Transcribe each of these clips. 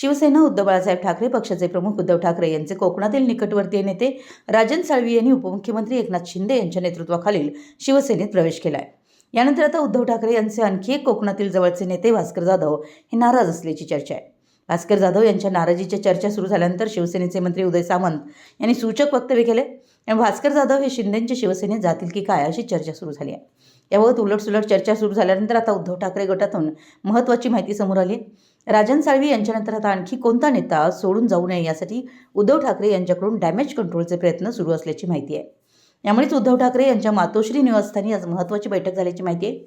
शिवसेना उद्धव बाळासाहेब ठाकरे पक्षाचे प्रमुख उद्धव ठाकरे यांचे कोकणातील निकटवर्तीय नेते राजन साळवी यांनी उपमुख्यमंत्री एकनाथ शिंदे यांच्या नेतृत्वाखालील शिवसेनेत प्रवेश केला आहे यानंतर आता उद्धव ठाकरे यांचे आणखी एक कोकणातील जवळचे नेते भास्कर जाधव हे नाराज असल्याची चर्चा आहे. भास्कर जाधव यांच्या नाराजीच्या चर्चा सुरू झाल्यानंतर शिवसेनेचे मंत्री उदय सामंत यांनी सूचक वक्तव्य केले. आणि भास्कर जाधव हे शिंदेंच्या शिवसेनेत जातील की काय अशी चर्चा सुरू झाली आहे. याबाबत उलटसुलट चर्चा सुरू झाल्यानंतर आता उद्धव ठाकरे गटातून महत्त्वाची माहिती समोर आली राजन साळवी यांच्यानंतर आता आणखी कोणता नेता सोडून जाऊ नये यासाठी उद्धव ठाकरे यांच्याकडून डॅमेज कंट्रोलचे प्रयत्न सुरू असल्याची माहिती आहे. यामुळेच उद्धव ठाकरे यांच्या मातोश्री निवासस्थानी आज महत्त्वाची बैठक झाल्याची माहिती आहे.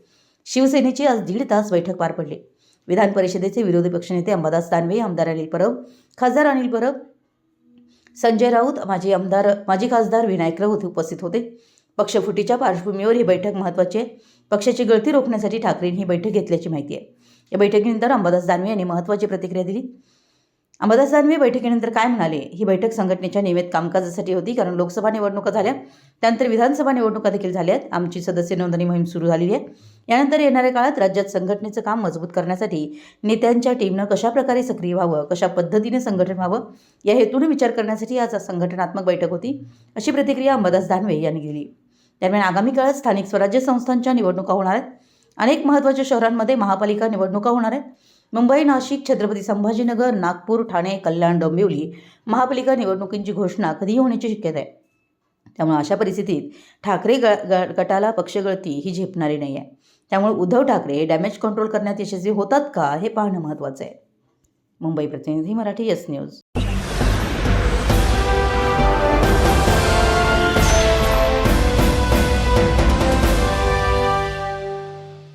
शिवसेनेची आज दीड तास बैठक पार पडली. विधान परिषदेचे विरोधी पक्षनेते अंबादास दानवे आमदार अनिल परब खासदार अनिल परब संजय राऊत माजी आमदार माजी खासदार विनायक राऊत उपस्थित होते. पक्षफुटीच्या पार्श्वभूमीवर ही बैठक महत्त्वाची आहे. पक्षाची गळती रोखण्यासाठी ठाकरेंनी ही बैठक घेतल्याची माहिती आहे. या बैठकीनंतर अंबादास दानवे यांनी महत्त्वाची प्रतिक्रिया दिली. अंबादास दानवे बैठकीनंतर काय म्हणाले? ही बैठक संघटनेच्या नियमित कामकाजासाठी होती कारण लोकसभा निवडणुका झाल्या. त्यानंतर विधानसभा निवडणुका देखील झाल्या आहेत आमची सदस्य नोंदणी मोहीम सुरू झालेली आहे. यानंतर येणाऱ्या काळात राज्यात संघटनेचं काम मजबूत करण्यासाठी नेत्यांच्या टीमनं कशाप्रकारे सक्रिय व्हावं कशा पद्धतीने संघटन व्हावं या हेतूने विचार करण्यासाठी आज संघटनात्मक बैठक होती अशी प्रतिक्रिया अंबादास दानवे यांनी दिली. दरम्यान आगामी काळात स्थानिक स्वराज्य संस्थांच्या निवडणुका होणार आहेत. अनेक महत्त्वाच्या शहरांमध्ये महापालिका निवडणुका होणार आहेत. मुंबई नाशिक छत्रपती संभाजीनगर नागपूर ठाणे कल्याण डोंबिवली महापालिका निवडणुकींची घोषणा कधी होण्याची शक्यता आहे. त्यामुळे अशा परिस्थितीत ठाकरे ग ग गटाला पक्षगळती ही झेपणारी नाही आहे त्यामुळे उद्धव ठाकरे डॅमेज कंट्रोल करण्यात यशस्वी होतात का हे पाहणं महत्त्वाचं आहे. मुंबई प्रतिनिधी मराठी यस न्यूज.